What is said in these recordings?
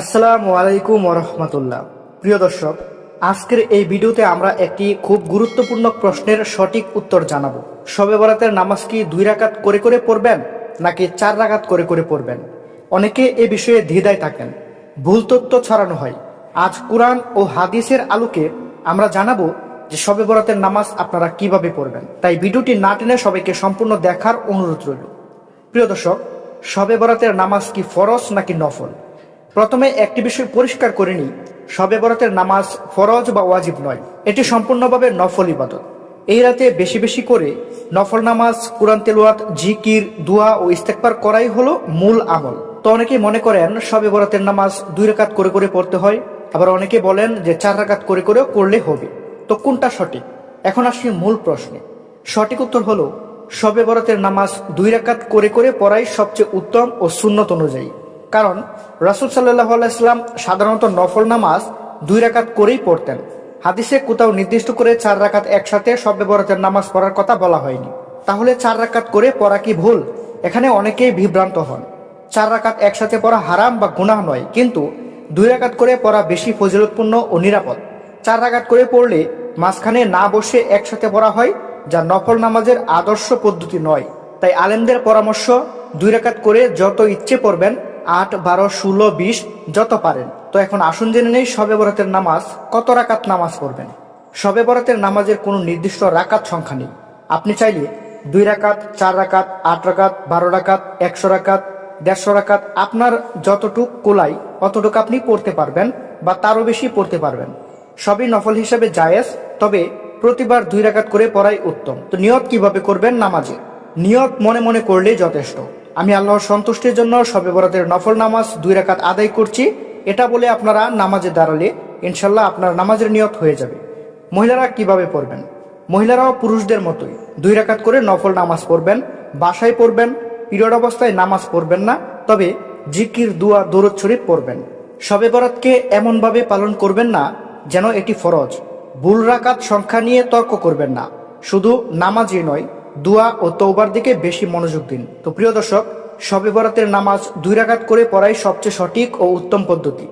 আসসালামু আলাইকুম ওরহমতুল্লাহ। প্রিয় দর্শক, আজকের এই ভিডিওতে আমরা একটি খুব গুরুত্বপূর্ণ প্রশ্নের সঠিক উত্তর জানাব। শবে বরাতের নামাজ কি দুই রাকাত করে করে পড়বেন, নাকি চার রাকাত করে করে পড়বেন? অনেকে এ বিষয়ে দ্বিধায় থাকেন। ভুল তথ্য ছড়ানো হয়। আজ কোরআন ও হাদিসের আলোকে আমরা জানাব যে শবে বরাতের নামাজ আপনারা কীভাবে পড়বেন। তাই ভিডিওটি না টেনে সবাইকে সম্পূর্ণ দেখার অনুরোধ রইল। প্রিয় দর্শক, শবে বরাতের নামাজ কি ফরজ নাকি নফল? প্রথমে একটি বিষয় পরিষ্কার করে নিই শবে বরাতের নামাজ ফরজ বা ওয়াজিব নয়। এটি সম্পূর্ণভাবে নফল ইবাদত। এই রাতে বেশি বেশি করে নফল নামাজ, কোরআন তেলোয়াত জিকির, দুয়া ও ইস্তেকবার করাই হলো মূল আমল। তো অনেকেই মনে করেন শবে বরাতের নামাজ দুই রাকাত করে করে পড়তে হয়, আবার অনেকে বলেন যে চার রাকাত করে করেও করলে হবে। তো কোনটা সঠিক? এখন আসি মূল প্রশ্নে। সঠিক উত্তর হলো শবে বরাতের নামাজ দুই রাকাত করে করে পড়াই সবচেয়ে উত্তম ও সুন্নত অনুযায়ী। কারণ রাসুল সাল্লাহ আলাইসলাম সাধারণত নফল নামাজ দুই রাকাত করেই পড়তেন। হাদিসে কোথাও নির্দিষ্ট করে চার রাকাত একসাথে শবে বরাতের নামাজ পড়ার কথা বলা হয়নি। তাহলে চার রাকাত করে পড়া কি ভুল? এখানে অনেকেই বিভ্রান্ত হন। চার রাকাত একসাথে পড়া হারাম বা গুনাহ নয়, কিন্তু দুই রাকাত করে পড়া বেশি ফজিলতপূর্ণ ও নিরাপদ। চার রাকাত করে পড়লে মাঝখানে না বসে একসাথে পড়া হয়, যা নফল নামাজের আদর্শ পদ্ধতি নয়। তাই আলেমদের পরামর্শ, দুই রাকাত করে যত ইচ্ছে পড়বেন আট, বারো, ষোলো, বিশ, যত পারেন। তো এখন আসুন জেনে নেই শবে বরাতের নামাজ কত রাকাত নামাজ পড়বেন। শবে বরাতের নামাজের কোনো নির্দিষ্ট রাকাত সংখ্যা নেই। আপনি চাইলে দুই রাকাত, চার রাকাত, আট রাকাত, বারো রাকাত, একশো রাকাত, দেড়শো রাকাত, আপনার যতটুক কোলাই অতটুকু আপনি পড়তে পারবেন বা তারও বেশি পড়তে পারবেন। সবই নফল হিসাবে জায়েজ, তবে প্রতিবার দুই রাকাত করে পড়াই উত্তম। তো নিয়ত কীভাবে করবেন নামাজে? নিয়ত মনে মনে করলেই যথেষ্ট। আমি আল্লাহর সন্তুষ্টির জন্য সবে বরাতের নফল নামাজ দুই রাকাত আদায় করছি। এটা বলে আপনারা নামাজে দাঁড়ালে ইনশাল্লাহ আপনার নামাজের নিয়ত হয়ে যাবে। মহিলারা কীভাবে পড়বেন? মহিলারাও পুরুষদের মতোই। দুই রাকাত করে নফল নামাজ পড়বেন, বাসায় পড়বেন, পিরিয়ড অবস্থায় নামাজ পড়বেন না, তবে জিকির, দুয়া, দৌরদ শরীফ পড়বেন। শবে বরাতকে এমনভাবে পালন করবেন না যেন এটি ফরজ। ভুল রাকাত সংখ্যা নিয়ে তর্ক করবেন না। শুধু নামাজই নয় দুয়া ও তৌবার দিকে বেশি মনোযোগ দিন। তো প্রিয় দর্শক শবে বরাতের নামাজ দুই রাকাত করে পড়াই সবচেয়ে সঠিক ও উত্তম পদ্ধতি।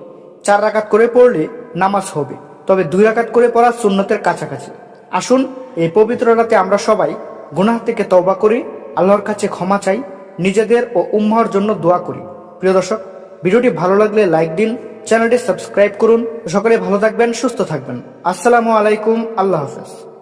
চার রাকাত করে পড়লে নামাজ হবে, তবে দুই রাকাত করে পড়া সুন্নতের কাছাকাছি। আসুন, এই পবিত্র রাতে আমরা সবাই গুনাহ থেকে তওবা করি, আল্লাহর কাছে ক্ষমা চাই, নিজেদের ও উম্মার জন্য দোয়া করি। প্রিয় দর্শক, ভিডিওটি ভালো লাগলে লাইক দিন, চ্যানেলটি সাবস্ক্রাইব করুন। সকলে ভালো থাকবেন, সুস্থ থাকবেন। আসসালামু আলাইকুম, আল্লাহ হাফেজ।